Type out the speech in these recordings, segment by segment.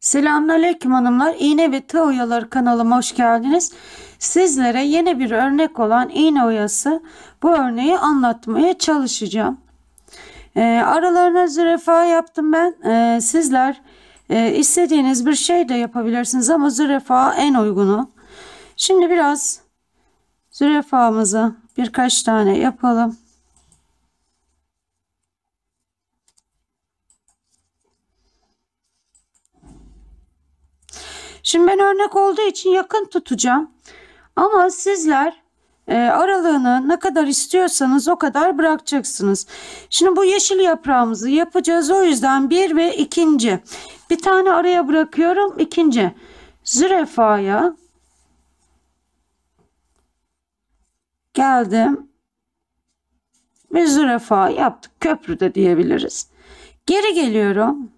Selamünaleyküm hanımlar. İğne ve tığ oyaları kanalıma hoş geldiniz. Sizlere yeni bir örnek olan iğne oyası bu örneği anlatmaya çalışacağım. Ee, aralarına zürafa yaptım ben. Ee, sizler e, istediğiniz bir şey de yapabilirsiniz ama zürafa en uygunu. Şimdi biraz zürafamızı birkaç tane yapalım. Şimdi ben örnek olduğu için yakın tutacağım. Ama sizler e, aralığını ne kadar istiyorsanız o kadar bırakacaksınız. Şimdi bu yeşil yaprağımızı yapacağız. O yüzden bir ve ikinci. Bir tane araya bırakıyorum. ikinci zürafaya geldim. Bir zürafa yaptık. Köprü de diyebiliriz. Geri geliyorum.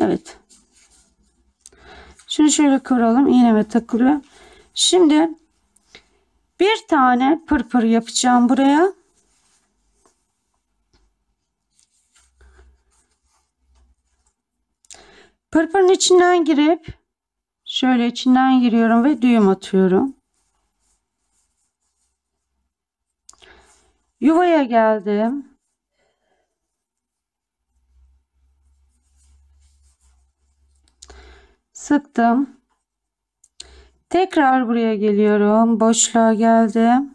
Evet. Şunu şöyle kıvralım. İğneme takılıyor. Şimdi bir tane pırpır yapacağım buraya. Pırpırın içinden girip şöyle içinden giriyorum ve düğüm atıyorum. Yuvaya geldim. Sıktım. Tekrar buraya geliyorum. Boşluğa geldim.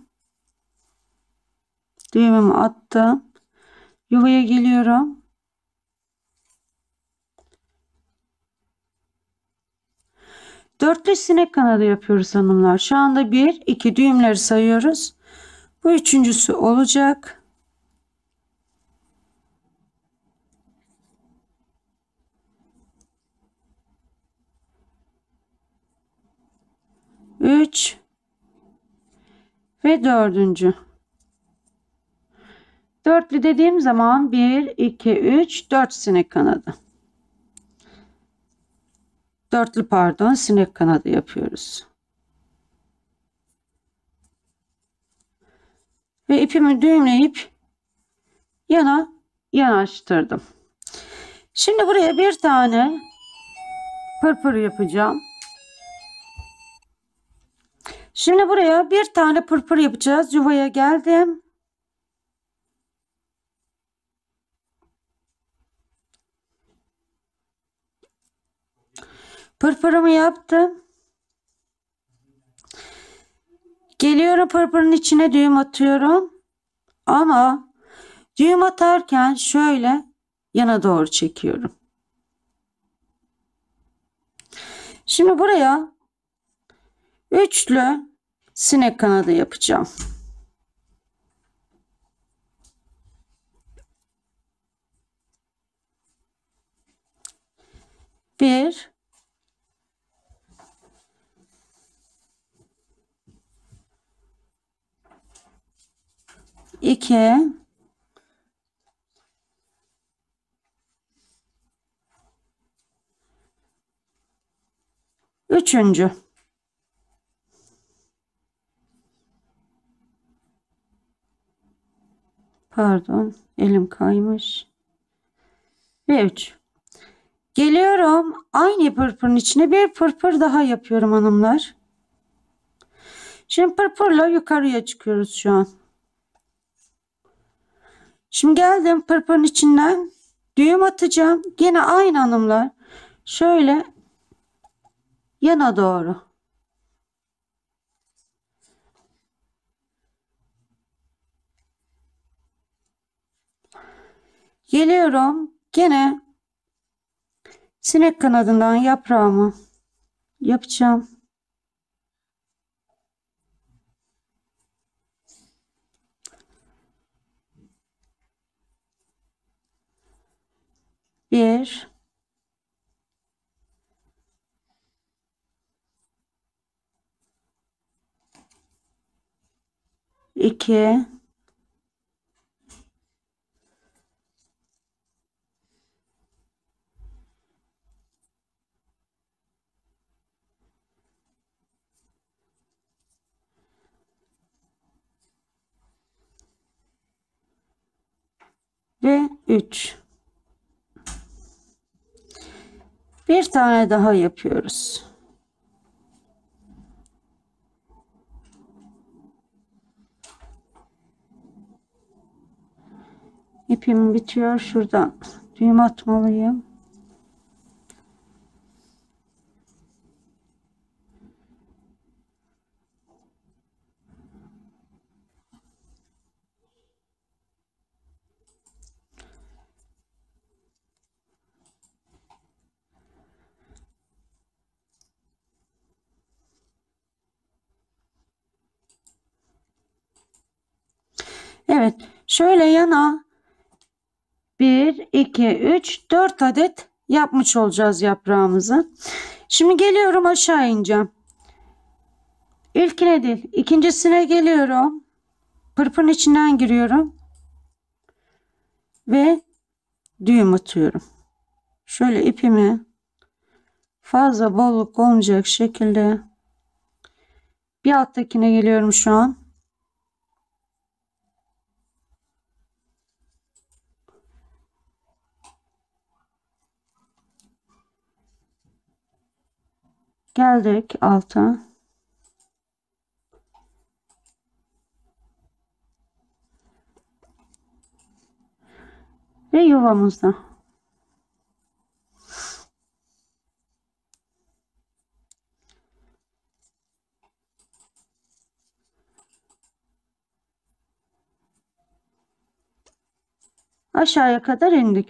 Düğümümü attım. Yuvaya geliyorum. Dörtlü sinek kanadı yapıyoruz hanımlar. Şu anda bir, iki düğümleri sayıyoruz. Bu üçüncüsü olacak. 3 ve dördüncü. Dörtlü dediğim zaman 1, 2, 3, 4 sinek kanadı. Dörtlü pardon sinek kanadı yapıyoruz. Ve ipimi düğümleyip yana yanaştırdım. Şimdi buraya bir tane pırpır yapacağım. Şimdi buraya bir tane pırpır yapacağız. Yuvaya geldim. Pırpırımı yaptım. Geliyorum pırpırın içine düğüm atıyorum. Ama düğüm atarken şöyle yana doğru çekiyorum. Şimdi buraya üçlü sinek kanadı yapacağım. Bir. İki. Üçüncü Pardon. Elim kaymış. Ve 3. Geliyorum. Aynı pırpırın içine bir pırpır daha yapıyorum hanımlar. Şimdi pırpırla yukarıya çıkıyoruz şu an. Şimdi geldim pırpırın içinden düğüm atacağım. Yine aynı hanımlar. Şöyle yana doğru. Geliyorum. Gene sinek kanadından yaprağımı yapacağım. Bir iki 3 3 bir tane daha yapıyoruz. İpim bitiyor. Şuradan düğüm atmalıyım. Evet. Şöyle yana 1, 2, 3, 4 adet yapmış olacağız yaprağımızı. Şimdi geliyorum aşağı ineceğim. İlkine değil. ikincisine geliyorum. Pırpın içinden giriyorum. Ve düğüm atıyorum. Şöyle ipimi fazla bolluk olmayacak şekilde bir alttakine geliyorum şu an. Geldik alta. Ve yuvamızda. Aşağıya kadar indik.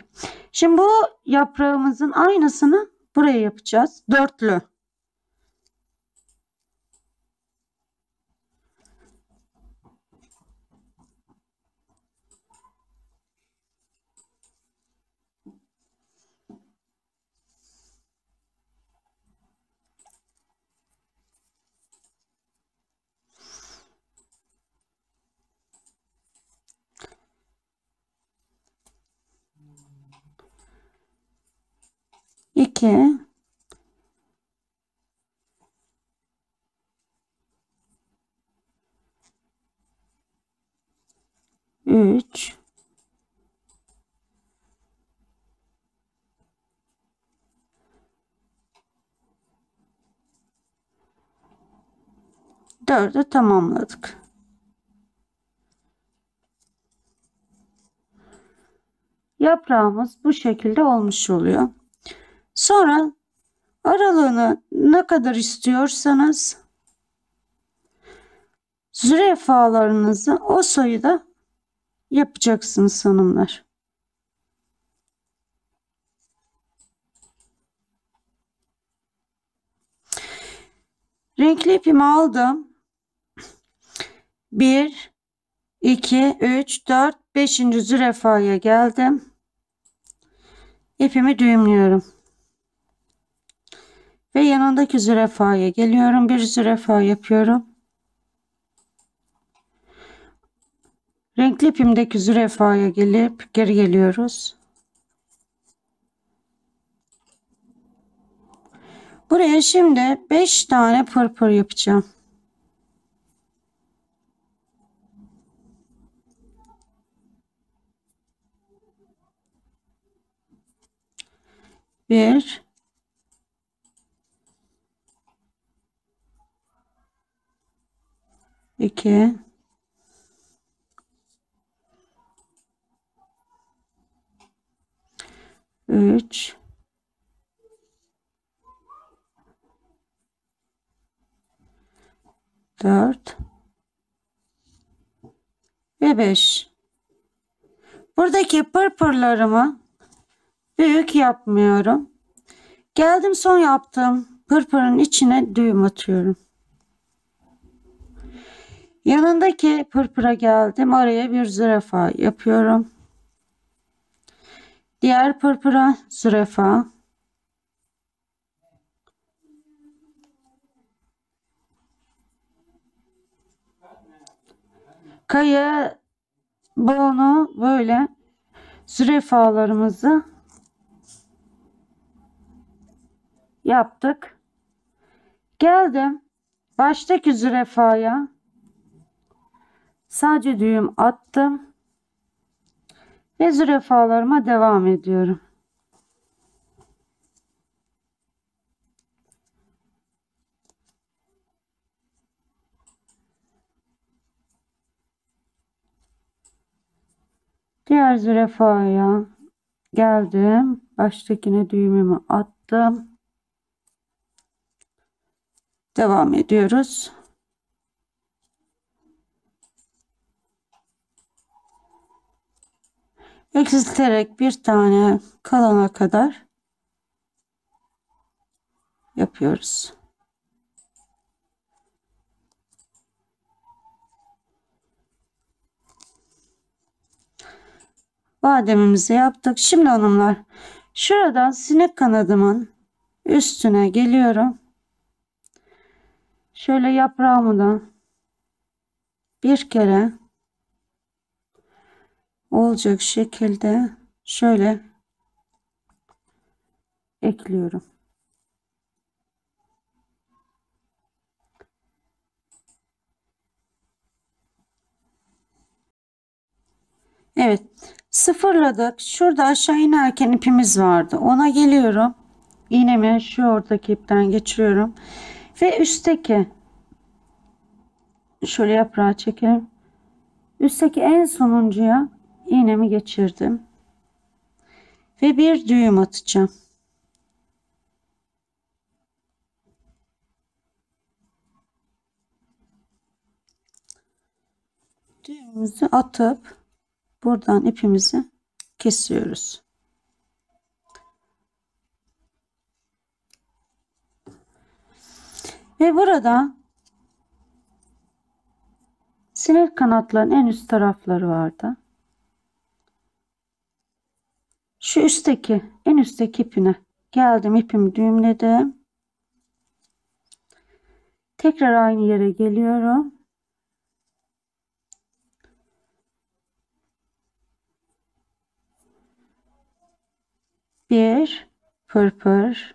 Şimdi bu yaprağımızın aynısını buraya yapacağız. Dörtlü. 2 3 4'ü tamamladık. Yaprağımız bu şekilde olmuş oluyor. Sonra aralığını ne kadar istiyorsanız zürafalarınızı o sayıda yapacaksınız hanımlar. Renkli ipimi aldım. 1 2 3 4 5. zürafaya geldim. İpimi düğümlüyorum. Ve yanındaki zürafaya geliyorum. Bir zürafa yapıyorum. Renkli ipimdeki zürafaya gelip geri geliyoruz. Buraya şimdi 5 tane pırpır yapacağım. Bir, 2 3 4 ve 5 buradaki pırpırlarımı büyük yapmıyorum. Geldim son yaptığım pırpırın içine düğüm atıyorum Yanındaki pırpıra geldim. Araya bir zürafa yapıyorum. Diğer pırpıra zürafa. Kaya bunu böyle zürafalarımızı yaptık. Geldim baştaki zürafaya Sadece düğüm attım. Ve zürafalarıma devam ediyorum. Diğer zürafaya geldim. Baştakine düğümümü attım. Devam ediyoruz. Eksilterek bir tane kalana kadar yapıyoruz. Bademimizi yaptık. Şimdi hanımlar şuradan sinek kanadımın üstüne geliyorum. Şöyle yaprağımı da bir kere olacak şekilde şöyle ekliyorum. Evet sıfırladık. Şurada aşağı inerken ipimiz vardı. Ona geliyorum. İğnemi şu ortaki ipten geçiriyorum. Ve üstteki şöyle yaprağı çekelim. Üstteki en sonuncuya iğnemi geçirdim. Ve bir düğüm atacağım. Düğümümüzü atıp buradan ipimizi kesiyoruz. Ve burada sinir kanatların en üst tarafları vardı. Şu üstteki en üstteki ipine geldim ipimi düğümledim. Tekrar aynı yere geliyorum. Bir pırpır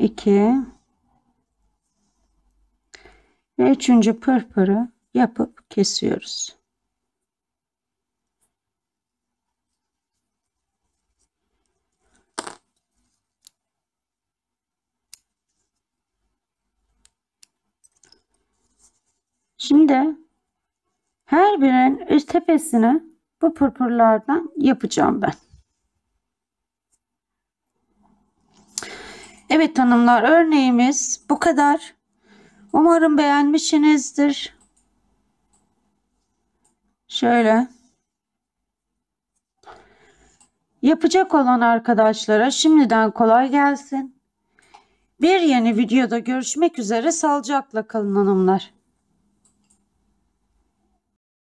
iki ve üçüncü pırpırı yapıp kesiyoruz. Şimdi her birinin üst tepesine bu pırpırlardan yapacağım ben. Evet hanımlar örneğimiz bu kadar. Umarım beğenmişsinizdir. Şöyle. Yapacak olan arkadaşlara şimdiden kolay gelsin. Bir yeni videoda görüşmek üzere. Sağlıcakla kalın hanımlar.